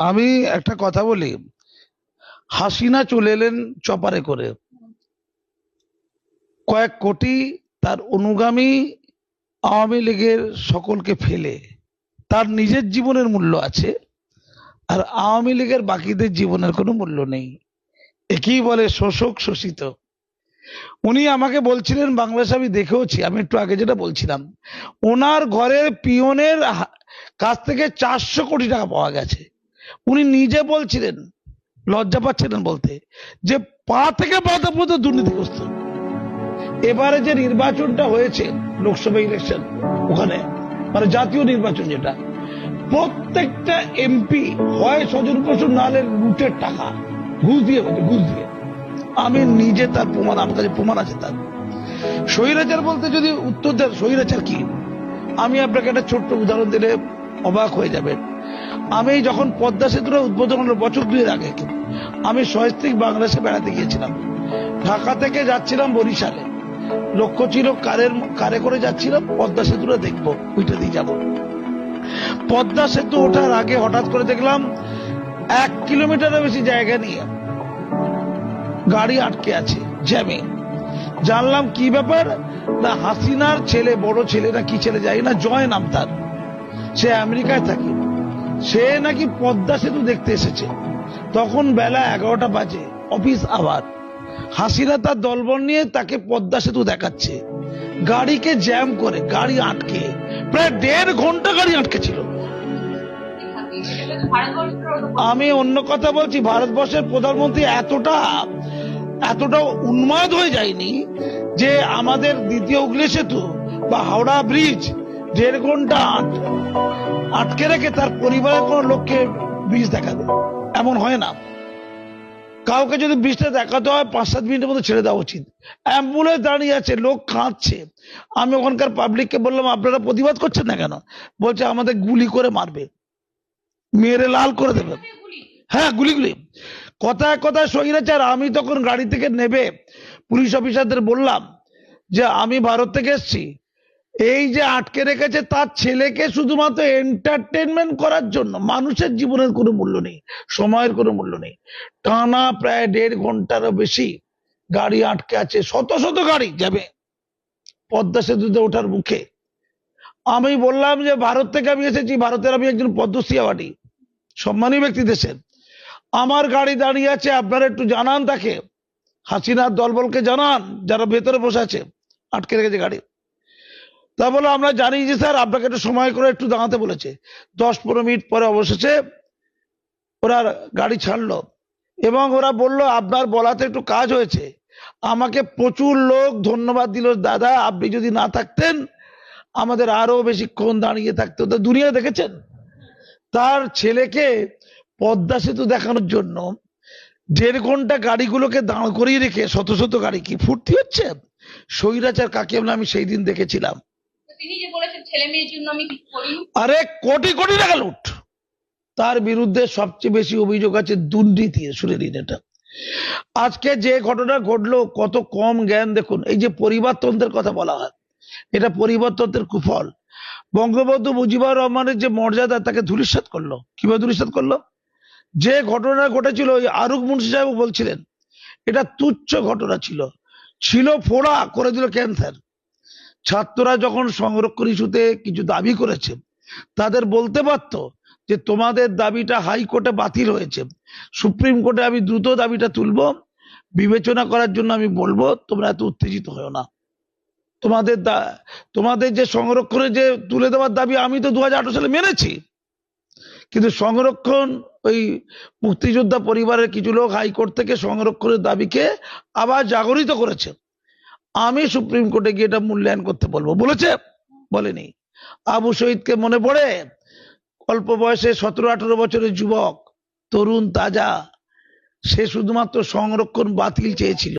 আমি একটা কথা বলি। হাসিনা চলে এলেন চপারে করে। কয়েক কোটি তার অনুগামী আওয়ামী লীগের সকলকে ফেলে। তার নিজের জীবনের মূল্য আছে, আর আওয়ামী লীগের বাকিদের জীবনের কোনো মূল্য নেই। একেই বলে শোষক শোষিত। উনি আমাকে বলছিলেন, বাংলাদেশ আমি দেখেওছি, আমি একটু আগে যেটা বলছিলাম, ওনার ঘরের পিয়নের কাছ থেকে চারশো কোটি টাকা পাওয়া গেছে। উনি নিজে বলছিলেন, লজ্জা পাচ্ছিলেন বলতে, যে পা থেকে পাতা পর্যন্ত দুর্নীতিগ্রস্ত এবারে যে নির্বাচনটা হয়েছে, লোকসভা ইলেকশন ওখানে মানে জাতীয় নির্বাচন যেটা, প্রত্যেকটা এমপি হয় সজন প্রসূন নাহলে লুটের টাকা, ঘুষ দিয়ে হয়েছে, ঘুষ দিয়ে। আমি নিজে তার প্রমাণ, আমার কাছে প্রমাণ আছে তার। স্বৈরাচার বলতে যদি উত্তর দেন, স্বৈরাচার কি? আমি আপনাকে একটা ছোট্ট উদাহরণ দিলে অবাক হয়ে যাবেন। আমি যখন পদ্মা সেতুর উদ্বোধন বছর দুয়ের আগে, আমি সহস্তিক বাংলাদেশে বেড়াতে গিয়েছিলাম। ঢাকা থেকে যাচ্ছিলাম বরিশালে। লক্ষ্য ছিল কারের কারে করে যাচ্ছিলাম, পদ্মা সেতুটা দেখব, ওইটা দিয়ে যাব। পদ্মা সেতু ওঠার আগে হঠাৎ করে দেখলাম, এক কিলোমিটারের বেশি জায়গা নিয়ে গাড়ি আটকে আছে, জ্যামে। জানলাম কি ব্যাপার? না, হাসিনার ছেলে, বড় ছেলে, না কি ছেলে যাই না, জয় নাম তার সে আমেরিকায় থাকে। সে নাকি পদ্মা সেতু দেখতে এসেছে। তখন বেলা এগারোটা বাজে, অফিস আবার। হাসিরা তার দলবল নিয়ে তাকে পদ্মা সেতু দেখাচ্ছে। গাড়িকে জ্যাম করে গাড়ি আটকে, প্রায় দেড় ঘণ্টা গাড়ি আটকে ছিল। আমি অন্য কথা বলছি, ভারতবর্ষের প্রধানমন্ত্রী এতটা এতটা উন্মাদ হয়ে যায়নি যে আমাদের দ্বিতীয় হুগলি সেতু বা হাওড়া ব্রিজ দেড় ঘণ্টা আটকে রেখে তার পরিবারের কোন লোককে ব্রিজ দেখাবে। এমন হয় না। কাউকে যদি ব্রিজটা দেখাতে হয়, পাঁচ সাত মিনিটের মধ্যে ছেড়ে দেওয়া উচিত। অ্যাম্বুলেন্স দাঁড়িয়ে আছে, লোক কাঁদছে। আমি ওখানকার পাবলিককে বললাম, আপনারা প্রতিবাদ করছেন না কেন? বলছে, আমাদের গুলি করে মারবে। মেরে লাল করে দেবে। হ্যাঁ গুলি গুলি কথায় কথায় স্বৈরাচার আমি তখন গাড়ি থেকে নেবে। পুলিশ অফিসারদের বললাম যে, আমি ভারত থেকে এসেছি। এই যে আটকে রেখেছে তার ছেলেকে শুধুমাত্র এন্টারটেনমেন্ট করার জন্য, মানুষের জীবনের কোনো মূল্য নেই, সময়ের কোনো মূল্য নেই। টানা প্রায় দেড় ঘন্টারও বেশি গাড়ি আটকে আছে, শত শত গাড়ি যাবে পদ্মা সেতুতে ওঠার মুখে। আমি বললাম যে ভারত থেকে আমি এসেছি, ভারতের আমি একজন পদ্মশ্রী অ্যাওয়ার্ডি সম্মানী ব্যক্তি দেশের। আমার গাড়ি দাঁড়িয়ে আছে, আপনারা একটু জানান তাকে। হাসিনার দলবলকে জানান, যারা ভেতরে বসে আছে, আটকে রেখেছে গাড়ি। তা বলে আমরা জানি যে স্যার, আপনাকে একটু সময় করে একটু দাঁড়াতে বলেছে। দশ পনেরো মিনিট পরে অবশেষে ওরা গাড়ি ছাড়লো এবং ওরা বলল, আপনার বলাতে একটু কাজ হয়েছে। আমাকে প্রচুর লোক ধন্যবাদ দিল। দাদা, আপনি যদি না থাকতেন, আমাদের আরও বেশিক্ষণ দাঁড়িয়ে থাকতে তো দুনিয়া দেখেছেন? তার ছেলেকে পদ্মা সেতু দেখানোর জন্য দেড় ঘণ্টা গাড়িগুলোকে দাঁড় করিয়ে রেখে শত শত গাড়ি কি ফুর্তি হচ্ছে? স্বৈরাচার কাকে আমি সেই দিন দেখেছিলাম। আরে কোটি কোটি টাকা লুট। তার বিরুদ্ধে সবচেয়ে বেশি অভিযোগ আছে দুর্নীতি, শুনে নিন এটা। আজকে যে ঘটনা ঘটলো, কত কম জ্ঞান দেখুন। এই যে পরিবারতন্ত্রের কথা বলা হয়, এটা পরিবারতন্ত্রের কুফল। বঙ্গবন্ধু মুজিবুর রহমানের যে মর্যাদা, তাকে ধূলিসাৎ করল। কীভাবে ধূলিসাৎ করল? যে ঘটনা ঘটেছিল, ওই আরুক মুন্সি সাহেব বলছিলেন, এটা তুচ্ছ ঘটনা ছিল। ছিল ফোড়া, করে দিল ক্যান্সার। ছাত্ররা যখন সংরক্ষণ ইস্যুতে কিছু দাবি করেছে, তাদের বলতে পারত যে তোমাদের দাবিটা হাইকোর্টে বাতিল হয়েছে। সুপ্রিম কোর্টে আমি দ্রুত দাবিটা তুলব, বিবেচনা করার জন্য আমি বলব, তোমরা এত উত্তেজিত হও না। তোমাদের তোমাদের যে সংরক্ষণের যে তুলে দেওয়ার দাবি আমি তো দু হাজার আঠারো সালে মেনেছি। কিন্তু সংরক্ষণ ওই মুক্তিযোদ্ধা পরিবারের কিছু লোক হাইকোর্ট থেকে সংরক্ষণের দাবিকে আবার জাগরিত করেছে। আমি সুপ্রিম কোর্টে গিয়ে এটা মূল্যায়ন করতে বলব। বলেছে? বলেনি। আবু শহীদকে মনে পড়ে? অল্প বয়সে সতেরো আঠেরো বছরের যুবক, তরুণ, তাজা। সে শুধুমাত্র সংরক্ষণ বাতিল চেয়েছিল।